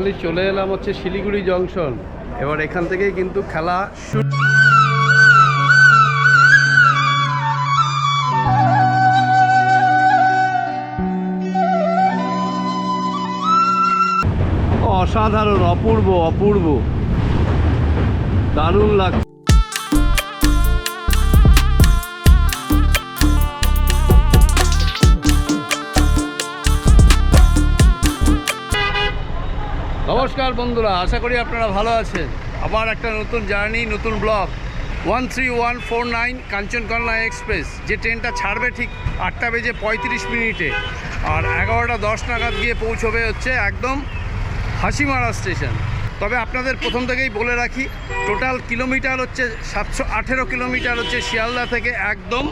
Finally চলে এলাম হচ্ছে শিলিগুড়ি জংশন এবার এখান থেকে কিন্তু খেলা শুরু। অসাধারণ, অপূর্ব অপূর্ব। দারুণ লাগছে। নমস্কার বন্ধুরা, আশা করি আপনারা ভালো আছেন। আবার একটা নতুন জার্নি, নতুন blog. One three one four nine Kanchankanya express, যে ট্রেনটা ছাড়বে ঠিক আটটা বেজে পঁয়ত্রিশ মিনিটে। আর এগারোটা দশ নাগাদ গিয়ে পৌঁছবে হচ্ছে একদম হাসিমারা স্টেশন। তবে আপনাদের প্রথম থেকেই বলে রাখি, টোটাল কিলোমিটার হচ্ছে সাতশো আঠেরো কিলোমিটার হচ্ছে শিয়ালদা থেকে একদম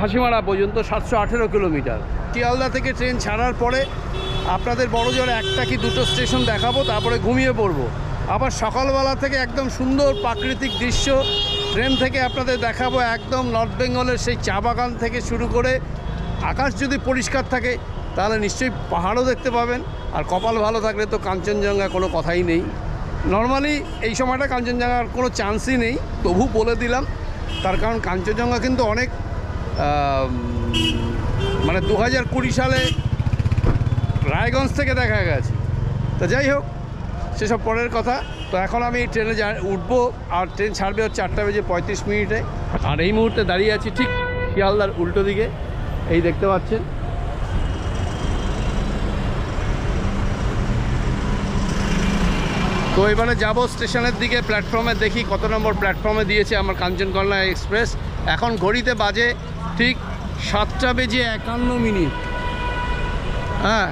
হাসিমারা পর্যন্ত সাতশো আঠেরো কিলোমিটার। শিয়ালদা থেকে ট্রেন ছাড়ার পরে আপনাদের বড় জোরে একটা কি দুটো স্টেশন দেখাবো, তারপরে ঘুমিয়ে পড়ব। আবার সকালবেলা থেকে একদম সুন্দর প্রাকৃতিক দৃশ্য, ট্রেন থেকে আপনাদের দেখাবো একদম নর্থ বেঙ্গলের সেই চা বাগান থেকে শুরু করে, আকাশ যদি পরিষ্কার থাকে, তাহলে নিশ্চয়ই পাহাড়ও দেখতে পাবেন। আর কপাল ভালো থাকলে তো কাঞ্চনজঙ্ঘা কোনো কথাই নেই। নর্মালি এই সময়টা কাঞ্চনজঙ্ঘার কোনো চান্সই নেই, তবু বলে দিলাম। তার কারণ কাঞ্চনজঙ্ঘা কিন্তু অনেক মানে দু হাজার কুড়ি সালে রায়গঞ্জ থেকে দেখা গেছে। তো যাই হোক, সেসব পরের কথা। তো এখন আমি ট্রেনে উঠবো আর ট্রেন ছাড়বে হচ্ছে আটটা বেজে পঁয়ত্রিশ মিনিটে। আর এই মুহূর্তে দাঁড়িয়ে আছি ঠিক শিয়ালদার উল্টো দিকে। এই দেখতে পাচ্ছেন। তো এবারে যাব স্টেশনের দিকে প্ল্যাটফর্মে, দেখি কত নম্বর প্ল্যাটফর্মে দিয়েছে আমার কাঞ্চনকন্যা এক্সপ্রেস। এখন ঘড়িতে বাজে ঠিক সাতটা বেজে একান্ন মিনিট। হ্যাঁ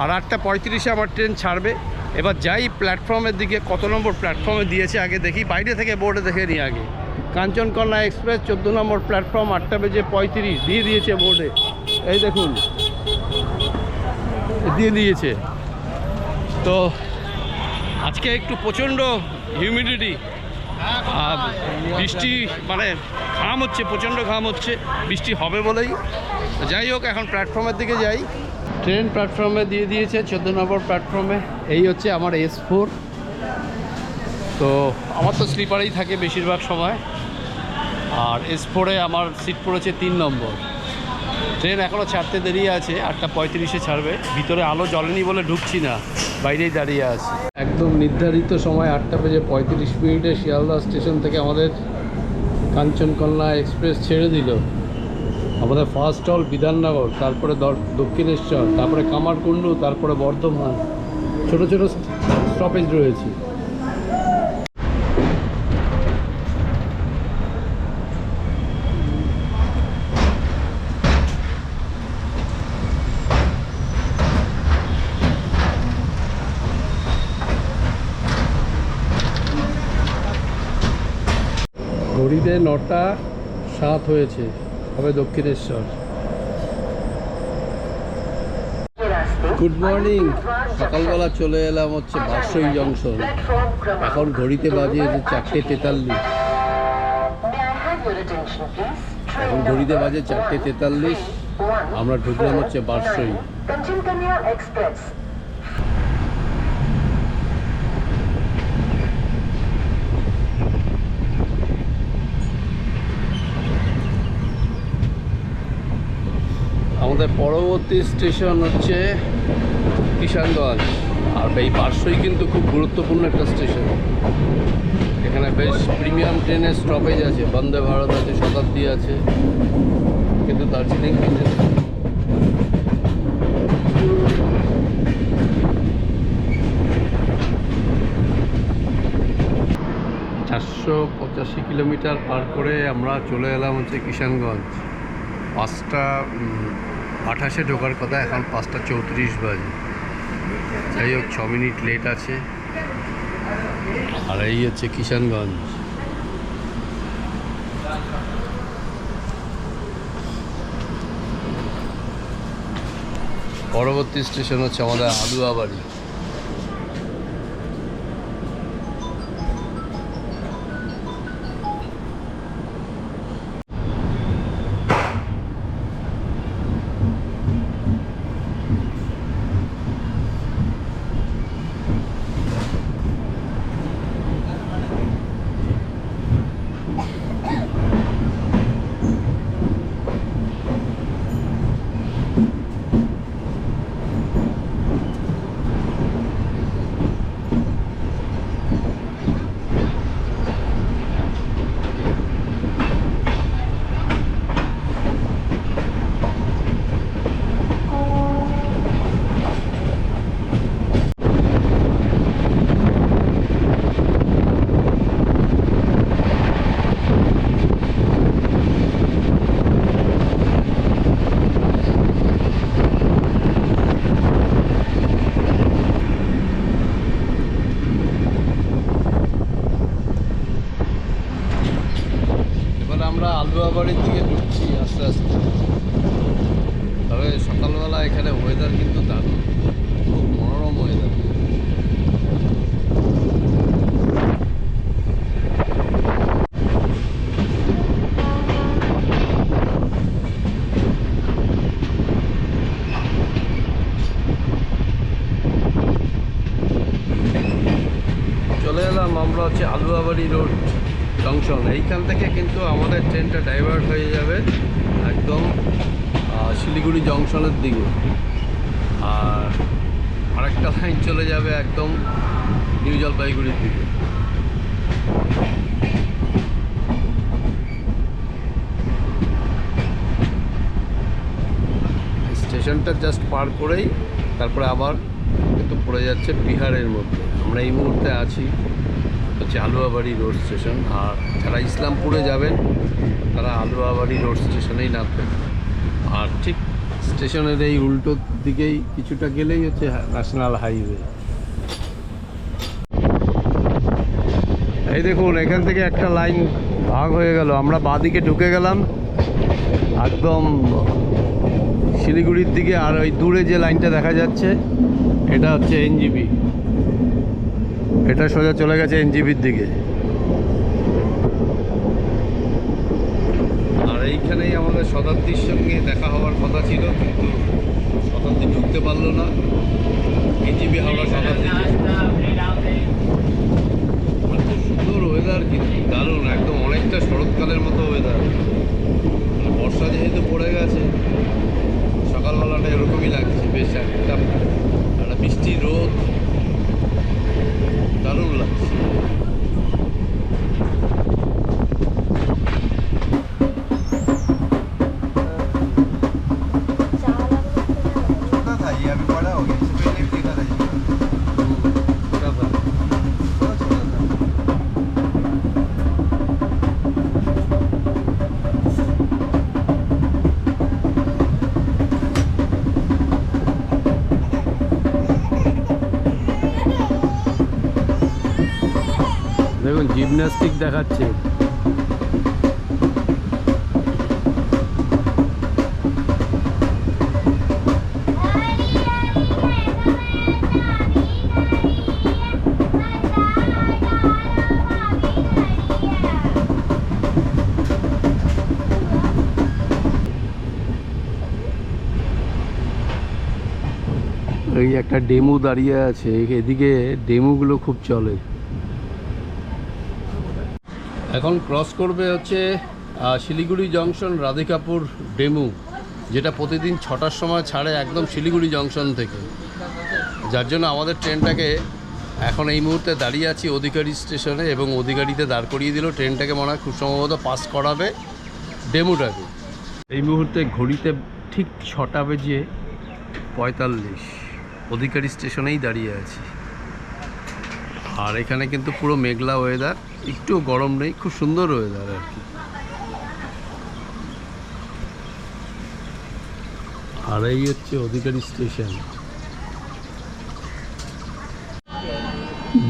আর আটটা পঁয়ত্রিশে আমার ট্রেন ছাড়বে। এবার যাই প্ল্যাটফর্মের দিকে, কত নম্বর প্ল্যাটফর্মে দিয়েছে আগে দেখি, বাইরে থেকে বোর্ডে দেখে নিই আগে। কাঞ্চনকন্যা এক্সপ্রেস, চোদ্দ নম্বর প্ল্যাটফর্ম, আটটা বেজে পঁয়ত্রিশ, দিয়ে দিয়েছে বোর্ডে। এই দেখুন, দিয়ে দিয়েছে। তো আজকে একটু প্রচণ্ড হিউমিডিটি, আর বৃষ্টি মানে ঘাম হচ্ছে, প্রচণ্ড ঘাম হচ্ছে, বৃষ্টি হবে বলেই। যাই হোক, এখন প্ল্যাটফর্মের দিকে যাই। ট্রেন প্ল্যাটফর্মে দিয়ে দিয়েছে, চোদ্দ নম্বর প্ল্যাটফর্মে। এই হচ্ছে আমার এস ফোর তো আমার তো স্লিপারেই থাকে বেশিরভাগ সময়। আর এস ফোরে আমার সিট পড়েছে তিন নম্বর। ট্রেন এখনও ছাড়তে দেরি আছে, আটটা পঁয়ত্রিশে ছাড়বে। ভিতরে আলো জ্বলেনি বলে ঢুকছি না, বাইরেই দাঁড়িয়ে আছি। একদম নির্ধারিত সময় আটটা বেজে পঁয়ত্রিশ মিনিটে শিয়ালদা স্টেশন থেকে আমাদের কাঞ্চনকন্যা এক্সপ্রেস ছেড়ে দিল। আমাদের ফার্স্ট হল বিধাননগর, তারপরে দক্ষিণেশ্বর, তারপরে কামারকুণ্ডু, তারপরে বর্ধমান, ছোট ছোট স্টপেজ রয়েছে। নটা সাত হয়েছে। হবে দক্ষিণেশ্বর। গুড মর্নিং সকালবেলা চলে এলাম হচ্ছে বারসই জংশন। এখন ঘড়িতে বাজে যে চারটে তেতাল্লিশ। এখন ঘড়িতে বাজে চারটে তেতাল্লিশ। আমরা ঢুকলাম হচ্ছে বারসই আমাদের পরবর্তী স্টেশন হচ্ছে কিষানগঞ্জ। আর এই পার্শ্বই কিন্তু খুব গুরুত্বপূর্ণ একটা স্টেশন। এখানে বেশ প্রিমিয়াম ট্রেনের স্টপেজ আছে, বন্দে ভারত আছে, শতাব্দী আছে, কিন্তু দার্জিলিং কিন্তু চারশো পঁচাশি কিলোমিটার পার করে আমরা চলে এলাম হচ্ছে কিষানগঞ্জ। পাঁচটা আঠাশে ঢোকার কথা, এখন পাঁচটা চৌত্রিশ বাজে। যাই হোক, ছ মিনিট লেট আছে। আর এই হচ্ছে কিষানগঞ্জ। পরবর্তী স্টেশন হচ্ছে আমাদের আলুয়াবাড়ি আমরা আলুয়াবাড়ির দিকে ঢুকছি আস্তে আস্তে তবে সকালবেলা এখানে ওয়েদার কিন্তু দারুণ খুব মনোরম ওয়েদার চলে এলাম আমরা হচ্ছে রোড জংশন এইখান থেকে কিন্তু আমাদের ট্রেনটা ডাইভার্ট হয়ে যাবে একদম শিলিগুড়ি জংশনের দিকে। আর আরেকটা লাইন চলে যাবে একদম নিউ জলপাইগুড়ির দিকে। স্টেশনটা জাস্ট পার করেই তারপরে আবার কিন্তু পড়ে যাচ্ছে বিহারের মধ্যে। আমরা এই মুহূর্তে আছি হচ্ছে আলুয়াবাড়ি রোড স্টেশন। আর যারা ইসলামপুরে যাবেন, তারা আলুয়াবাড়ি রোড স্টেশনেই নামবেন। আর ঠিক স্টেশনের এই উল্টো দিকেই কিছুটা গেলেই হচ্ছে ন্যাশনাল হাইওয়ে। এই দেখুন, এখান থেকে একটা লাইন ভাগ হয়ে গেল। আমরা বাদিকে ঢুকে গেলাম। একদম শিলিগুড়ির দিকে আর ওই দূরে যে লাইনটা দেখা যাচ্ছে, এটা হচ্ছে এনজিবি। এটা সোজা চলে গেছে এনজিবির দিকে। আর এইখানেই আমাদের শতাব্দীর সঙ্গে দেখা হওয়ার কথা ছিল, কিন্তু শতাব্দী ঢুকতে পারল না। এনজিবি হাওড়া শতাব্দী সুন্দর ওয়েদার কিন্তু, দারুণ, একদম অনেকটা শরৎকালের মতো ওয়েদার বর্ষা যেহেতু পড়ে গেছে, সকালবেলাটা এরকমই লাগছে, বেশ একটা একটা বৃষ্টি রোদ। দারুণ জিমন্যাস্টিক দেখাচ্ছে। এই একটা ডেমো দাঁড়িয়ে আছে এদিকে ডেমোগুলো খুব চলে। এখন ক্রস করবে হচ্ছে শিলিগুড়ি জংশন রাধিকাপুর ডেমু, যেটা প্রতিদিন ছটার সময় ছাড়ে একদম শিলিগুড়ি জংশন থেকে। যার জন্য আমাদের ট্রেনটাকে এখন এই মুহূর্তে দাঁড়িয়ে আছি অধিকারী স্টেশনে এবং অধিকারীতে দাঁড় করিয়ে দিল। ট্রেনটাকে মনে হয় খুব সম্ভবত পাস করাবে ডেমুটাকে। এই মুহূর্তে ঘড়িতে ঠিক ছটা বেজে পঁয়তাল্লিশ। অধিকারী স্টেশনেই দাঁড়িয়ে আছি। আর এখানে কিন্তু পুরো মেঘলা ওয়েদার একটু গরম নেই, খুব সুন্দর ওয়েদার আর কি। আর এই হচ্ছে অধিকারী স্টেশন।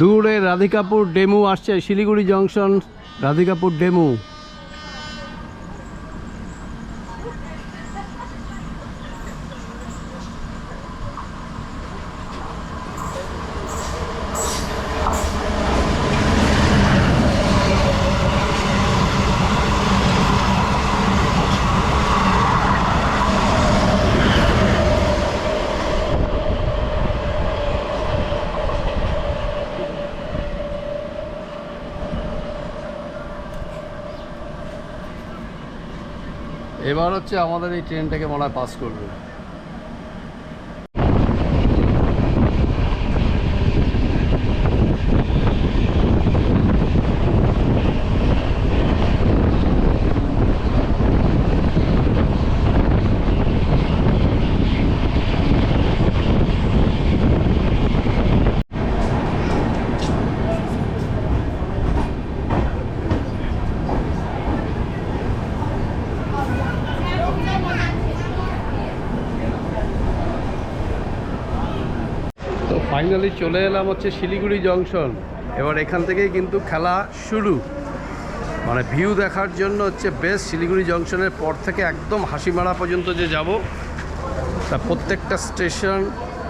দূরে রাধিকাপুর ডেমু আসছে, শিলিগুড়ি জংশন, রাধিকাপুর ডেমু। এবার হচ্ছে আমাদের এই ট্রেনটাকে মনে হয় পাস করবে তো ফাইনালি চলে এলাম হচ্ছে শিলিগুড়ি জংশন। এবার এখান থেকেই কিন্তু খেলা শুরু। মানে ভিউ দেখার জন্য হচ্ছে বেস্ট শিলিগুড়ি জংশনের পর থেকে একদম হাসিমারা পর্যন্ত যে যাব, তা প্রত্যেকটা স্টেশন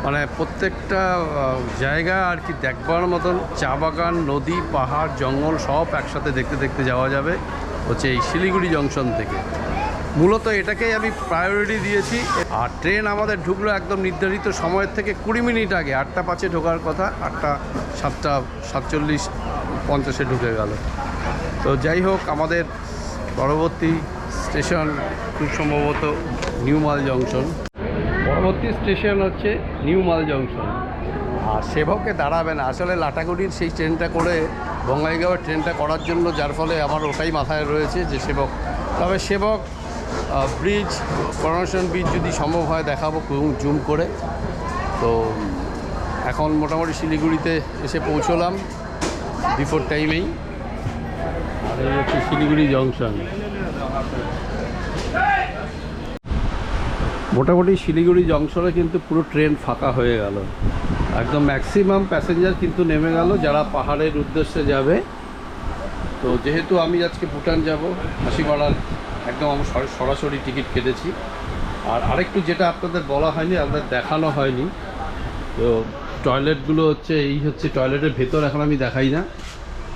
মানে প্রত্যেকটা জায়গা আর কি দেখবার মতন চা বাগান, নদী, পাহাড়, জঙ্গল সব একসাথে দেখতে দেখতে যাওয়া যাবে হচ্ছে এই শিলিগুড়ি জংশন থেকে। মূলত এটাকেই আমি প্রায়োরিটি দিয়েছি। আর ট্রেন আমাদের ঢুকলো একদম নির্ধারিত সময়ের থেকে কুড়ি মিনিট আগে। আটটা পাঁচে ঢোকার কথা, আটটা সাতটা সাতচল্লিশ পঞ্চাশে ঢুকে গেল। তো যাই হোক, আমাদের পরবর্তী স্টেশন খুব সম্ভবত নিউ মাল জংশন। পরবর্তী স্টেশন হচ্ছে নিউ মাল জংশন। আর সেবকে দাঁড়াবে না। আসলে লাটাগুড়ির সেই ট্রেনটা করে বঙ্গাইগাঁওয়ের ট্রেনটা করার জন্য, যার ফলে আমার ওটাই মাথায় রয়েছে যে সেবক। তবে সেবক ব্রিজ করোনেশন ব্রিজ যদি সম্ভব হয় দেখাবো জুম করে। তো, এখন মোটামুটি শিলিগুড়িতে এসে পৌঁছলাম বিফোর টাইমেই আর হচ্ছে শিলিগুড়ি জংশন মোটামুটি শিলিগুড়ি জংশনে কিন্তু পুরো ট্রেন ফাঁকা হয়ে গেল। একদম ম্যাক্সিমাম প্যাসেঞ্জার কিন্তু নেমে গেল যারা পাহাড়ের উদ্দেশ্যে যাবে। তো যেহেতু আমি আজকে ভুটান যাব হাসিমারার একদম সরাসরি টিকিট কেটেছি। আর আরেকটু যেটা আপনাদের বলা হয়নি, আপনাদের দেখানো হয়নি, তো টয়লেটগুলো হচ্ছে, এই হচ্ছে টয়লেটের ভেতর, এখন আমি দেখাই না।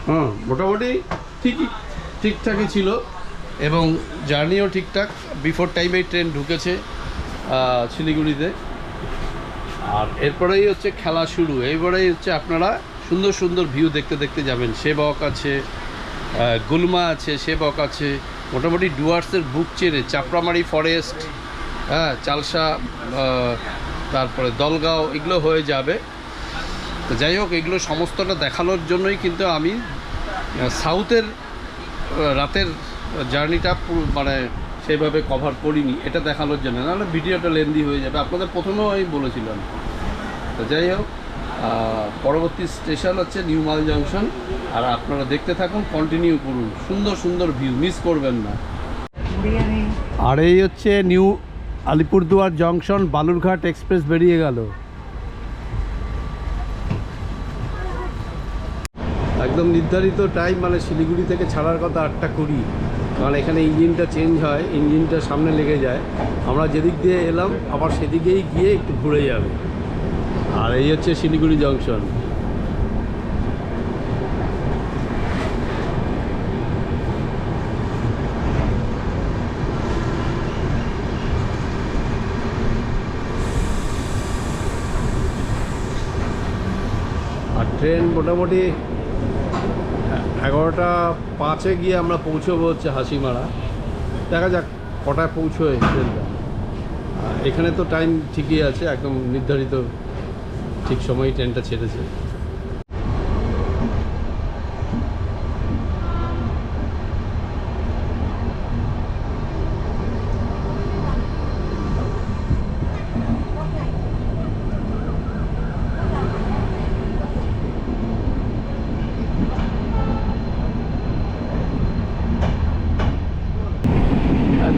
হ্যাঁ মোটামুটি ঠিকই, ঠিকঠাকই ছিল, এবং জার্নিও ঠিকঠাক। বিফোর টাইমেই ট্রেন ঢুকেছে শিলিগুড়িতে। আর এরপরেই হচ্ছে খেলা শুরু। এইবারেই হচ্ছে আপনারা সুন্দর সুন্দর ভিউ দেখতে দেখতে যাবেন। সেবক আছে গুলমা আছে, সেবক আছে মোটামুটি ডুয়ার্সের বুক চেনে, চাপড়ামারি ফরেস্ট হ্যাঁ চালসা তারপরে দলগাঁও, এগুলো হয়ে যাবে। তো যাই হোক, এগুলো সমস্তটা দেখানোর জন্যই কিন্তু আমি সাউথের রাতের জার্নিটা মানে সেইভাবে কভার করিনি, এটা দেখানোর জন্য। নাহলে ভিডিওটা লেন্দি হয়ে যাবে। আপনাদের প্রথমেও আমি বলেছিলাম। তো যাই হোক পরবর্তী স্টেশন হচ্ছে নিউ মাল জংশন। আর আপনারা দেখতে থাকুন কন্টিনিউ করুন। সুন্দর সুন্দর ভিউ মিস করবেন না। আর এই হচ্ছে new Alipurduar junction Balurghat express বেরিয়ে গেল। একদম নির্ধারিত টাইম মানে শিলিগুড়ি থেকে ছাড়ার কথা আটটা কুড়ি। কারণ এখানে ইঞ্জিনটা চেঞ্জ হয় ইঞ্জিনটা সামনে লেগে যায়। আমরা যেদিক দিয়ে এলাম আবার সেদিকেই গিয়ে একটু ঘুরে যাবে। আর এই হচ্ছে শিলিগুড়ি জংশন। আর ট্রেন মোটামুটি এগারোটা পাঁচে গিয়ে আমরা পৌঁছবো হচ্ছে হাসিমারা। দেখা যাক কটায় পৌঁছোয় ট্রেনটা। এখানে তো টাইম ঠিকই আছে, একদম নির্ধারিত ঠিক সময় ট্রেনটা ছেড়েছে।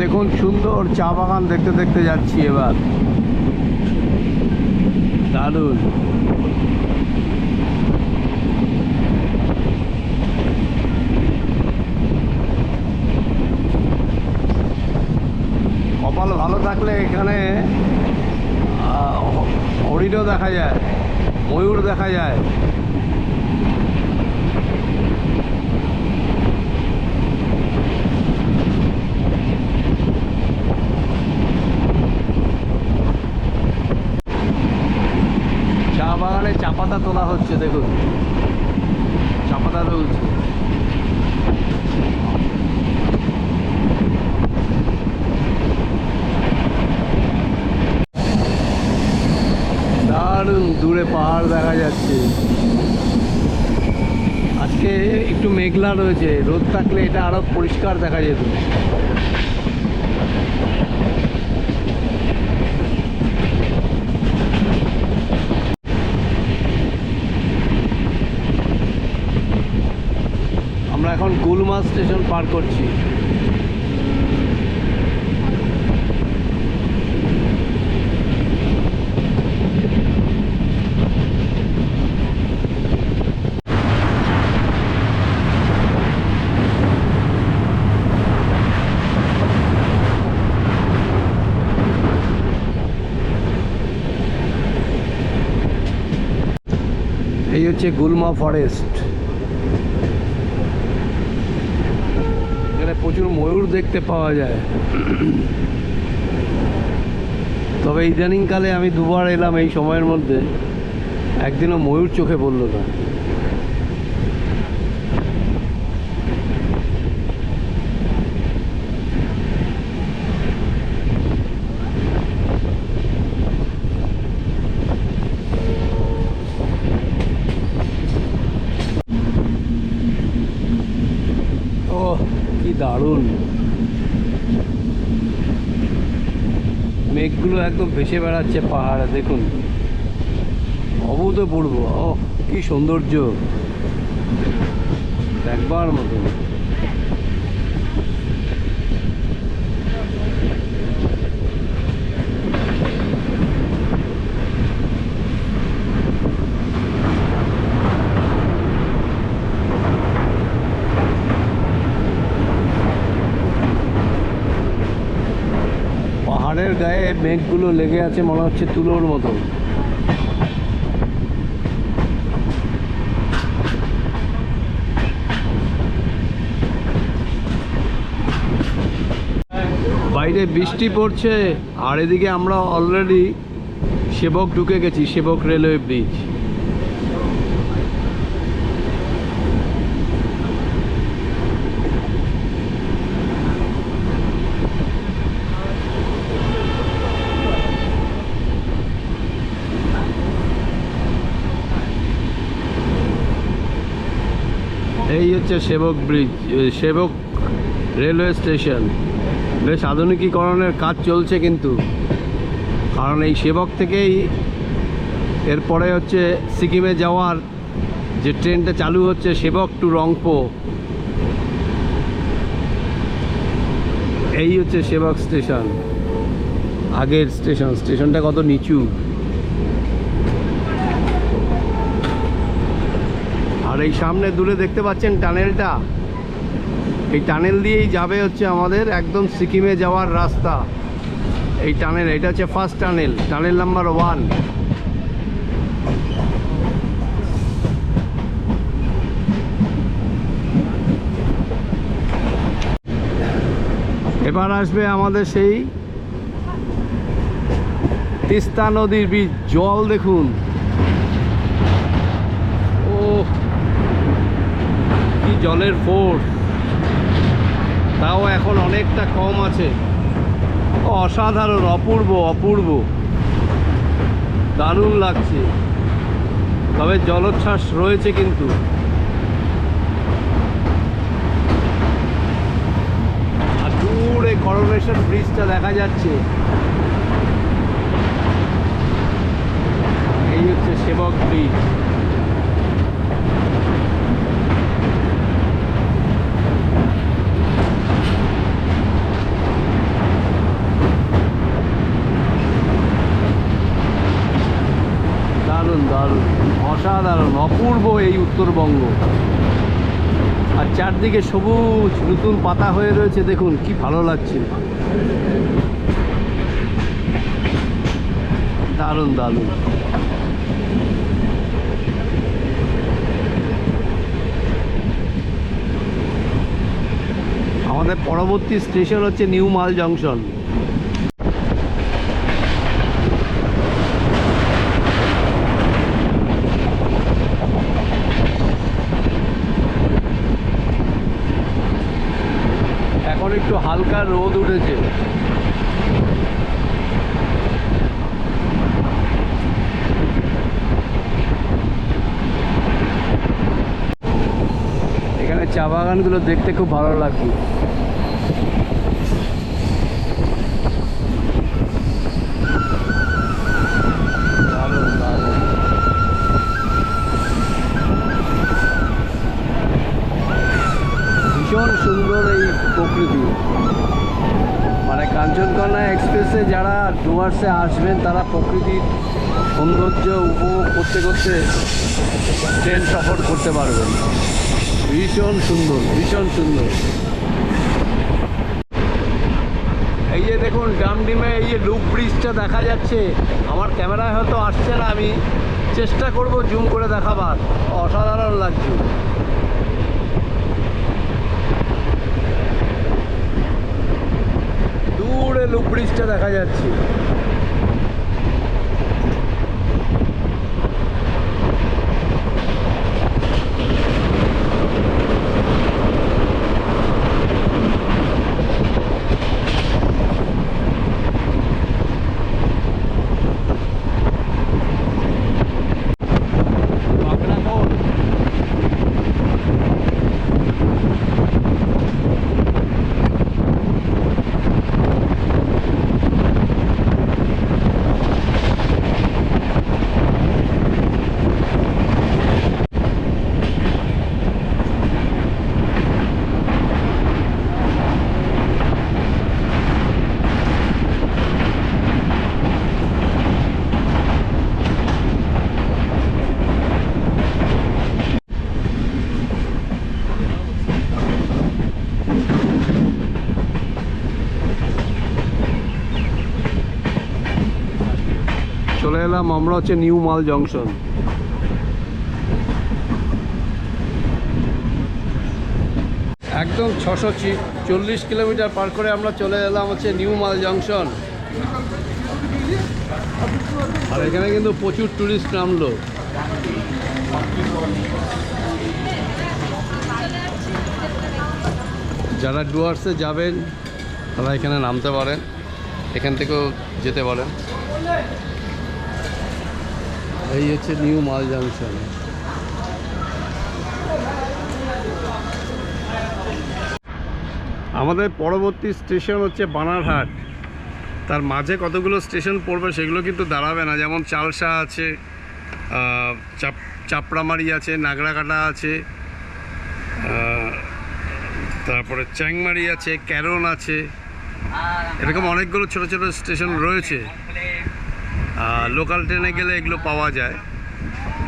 দেখুন সুন্দর চা বাগান দেখতে দেখতে যাচ্ছি এবার। দারুণ কপাল ভালো থাকলে এখানে হরিণও দেখা যায় ময়ূর দেখা যায় চা বাগানে চা পাতা তোলা হচ্ছে দেখুন চা পাতা তুলছে দারুণ দূরে পাহাড় দেখা যাচ্ছে আজকে একটু মেঘলা রয়েছে। রোদ থাকলে এটা আরও পরিষ্কার দেখা যেত। আমরা এখন গুলমা স্টেশন পার করছি। হচ্ছে গুলমা ফরেস্ট এখানে প্রচুর ময়ূর দেখতে পাওয়া যায়। তবে ইদানিংকালে আমি দুবার এলাম এই সময়ের মধ্যে। একদিনও ময়ূর চোখে পড়ল না ও কি দারুণ। মেঘগুলো একদম ভেসে বেড়াচ্ছে পাহাড়ে দেখুন। অভূতপূর্ব ও কি সৌন্দর্য। দেখবার মতন পাহাড়ের গায়ে মেঘগুলো লেগে আছে মনে হচ্ছে তুলোর মতো। বাইরে বৃষ্টি পড়ছে, আর এদিকে আমরা অলরেডি সেবক ঢুকে গেছি, সেবক রেলওয়ে ব্রিজ এই হচ্ছে সেবক ব্রিজ সেবক রেলওয়ে স্টেশন। বেশ আধুনিকীকরণের কাজ চলছে কিন্তু। কারণ এই সেবক থেকেই এরপরে হচ্ছে সিকিমে যাওয়ার যে ট্রেনটা চালু হচ্ছে সেবক টু রংপো এই হচ্ছে সেবক স্টেশন। আগের স্টেশন। স্টেশনটা কত নিচু? এই সামনে দূরে দেখতে পাচ্ছেন টানেলটা। এই টানেল দিয়েই যাবে হচ্ছে আমাদের একদম সিকিমে যাওয়ার রাস্তা। এই টানেল, এটা হচ্ছে first tunnel tunnel number one এবার আসবে আমাদের সেই তিস্তা নদীর বীজ, জল দেখুন ও কি জলের ফোর্স তাও এখন অনেকটা কম আছে। অসাধারণ, অপূর্ব অপূর্ব। দারুণ লাগছে। তবে জলোচ্ছ্বাস রয়েছে কিন্তু। আর দূরে করোনেশন ব্রিজটা দেখা যাচ্ছে। এই হচ্ছে সেবক ব্রিজ দারুণ অসাধারণ, অপূর্ব এই উত্তরবঙ্গ। আর চারদিকে সবুজ, নতুন পাতা হয়ে রয়েছে, দেখুন কি ভালো লাগছে। দারুণ দারুণ। আমাদের পরবর্তী স্টেশন হচ্ছে নিউ মাল জংশন এখন একটু হালকা রোদ উঠেছে। এখানে চা বাগানগুলো দেখতে খুব ভালো লাগছে। ডুয়ার্সে আসবেন, তারা প্রকৃতির সৌন্দর্য উপভোগ করতে করতে ট্রেন সফর করতে পারবেন। ভীষণ সুন্দর ভীষণ সুন্দর। এই যে দেখুন ডামডিমে এই যে লুপ ব্রিজটা দেখা যাচ্ছে। আমার ক্যামেরায় হয়তো আসছে না, আমি চেষ্টা করব জুম করে দেখাবার। অসাধারণ লাগছে। লুপ ব্রিজটা দেখা যাচ্ছে। এলাম আমরা হচ্ছে নিউ মাল জংশন। একদম ছশো চল্লিশ কিলোমিটার পার করে আমরা চলে এলাম হচ্ছে নিউ মাল জংশন। আর এখানে কিন্তু প্রচুর টুরিস্ট নামলো। যারা ডুয়ার্সে যাবেন, তারা এখানে নামতে পারেন। এখান থেকেও যেতে পারেন। এই হচ্ছে নিউ মাল জাংশন। আমাদের পরবর্তী স্টেশন হচ্ছে বানারহাট। তার মাঝে কতগুলো স্টেশন পড়বে সেগুলো কিন্তু দাঁড়াবে না। যেমন চালসা আছে চাপ, চাপড়ামারি আছে নাগরাকাটা আছে তারপরে চ্যাংমারি আছে, ক্যারন আছে। এরকম অনেকগুলো ছোট ছোট স্টেশন রয়েছে। লোকাল ট্রেনে গেলে এগুলো পাওয়া যায়।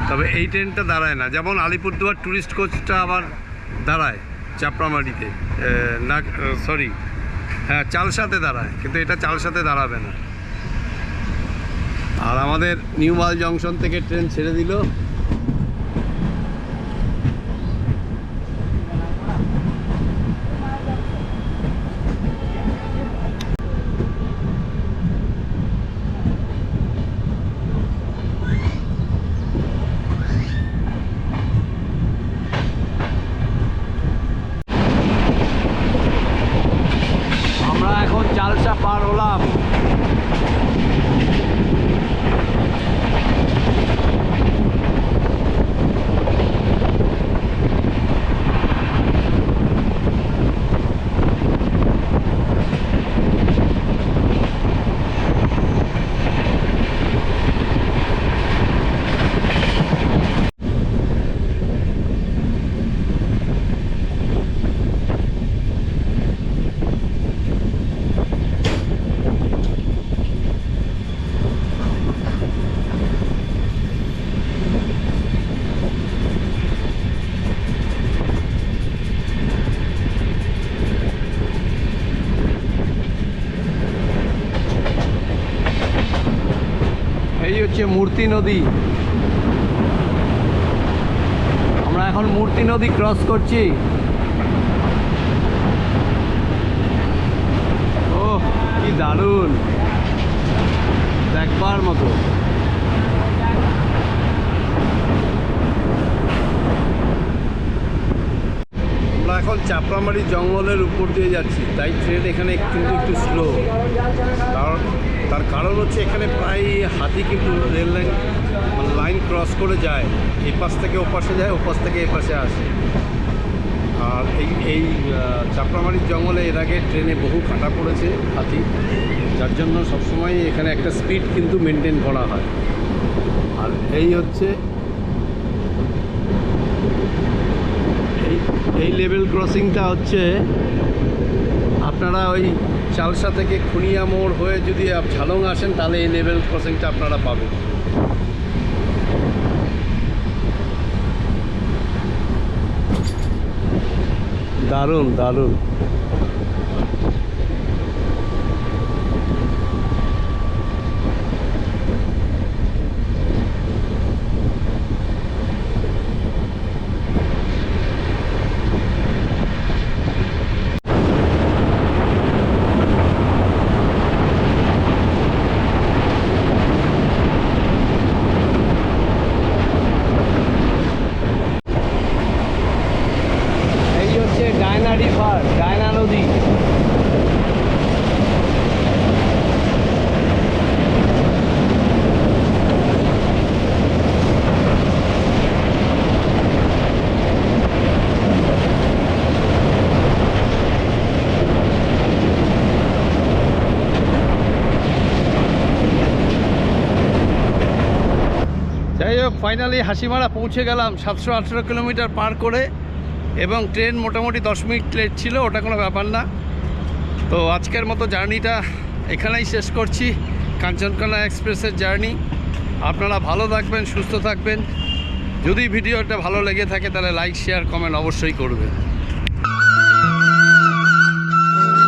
তবে এই ট্রেনটা দাঁড়ায় না। যেমন আলিপুরদুয়ার ট্যুরিস্ট কোচটা আবার দাঁড়ায় চাপড়ামাড়িতে না সরি হ্যাঁ চালসাতে দাঁড়ায়, কিন্তু এটা চালসাতে দাঁড়াবে না। আর আমাদের নিউ মাল জংশন থেকে ট্রেন ছেড়ে দিল আমরা এখন চালসা পার হলাম এই হচ্ছে মূর্তি নদী। আমরা এখন মূর্তি নদী ক্রস করছি। ও কি দারুণ। দেখবার মতো। আমরা এখন চাপড়ামারি জঙ্গলের উপর দিয়ে যাচ্ছি, তাই ট্রেন এখানে কিন্তু একটু স্লো কারণ তার কারণ হচ্ছে এখানে প্রায় হাতি কিন্তু রেল লাইন মানে লাইন ক্রস করে যায়। এই পাশ থেকে ও পাশে যায়, ও পাশ থেকে এ পাশে আসে। আর এই এই চাপড়ামারির জঙ্গলে এর আগে ট্রেনে বহু কাটা পড়েছে হাতি। যার জন্য সবসময় এখানে একটা স্পিড কিন্তু মেনটেন করা হয়। আর এই হচ্ছে, এই এই লেভেল ক্রসিংটা হচ্ছে আপনারা ওই চালসা থেকে খুনিয়া মোড় হয়ে যদি ঝালং আসেন, তাহলে এই লেভেল ক্রসিংটা আপনারা পাবেন। দারুণ দারুণ। ফাইনালি হাসিমারা পৌঁছে গেলাম সাতশো আঠেরো কিলোমিটার পার করে এবং ট্রেন মোটামুটি দশ মিনিট লেট ছিল, ওটা কোনো ব্যাপার না। তো আজকের মতো জার্নিটা এখানেই শেষ করছি, কাঞ্চনকন্যা এক্সপ্রেসের জার্নি। আপনারা ভালো থাকবেন, সুস্থ থাকবেন। যদি ভিডিওটা ভালো লেগে থাকে তাহলে লাইক, শেয়ার, কমেন্ট অবশ্যই করবেন।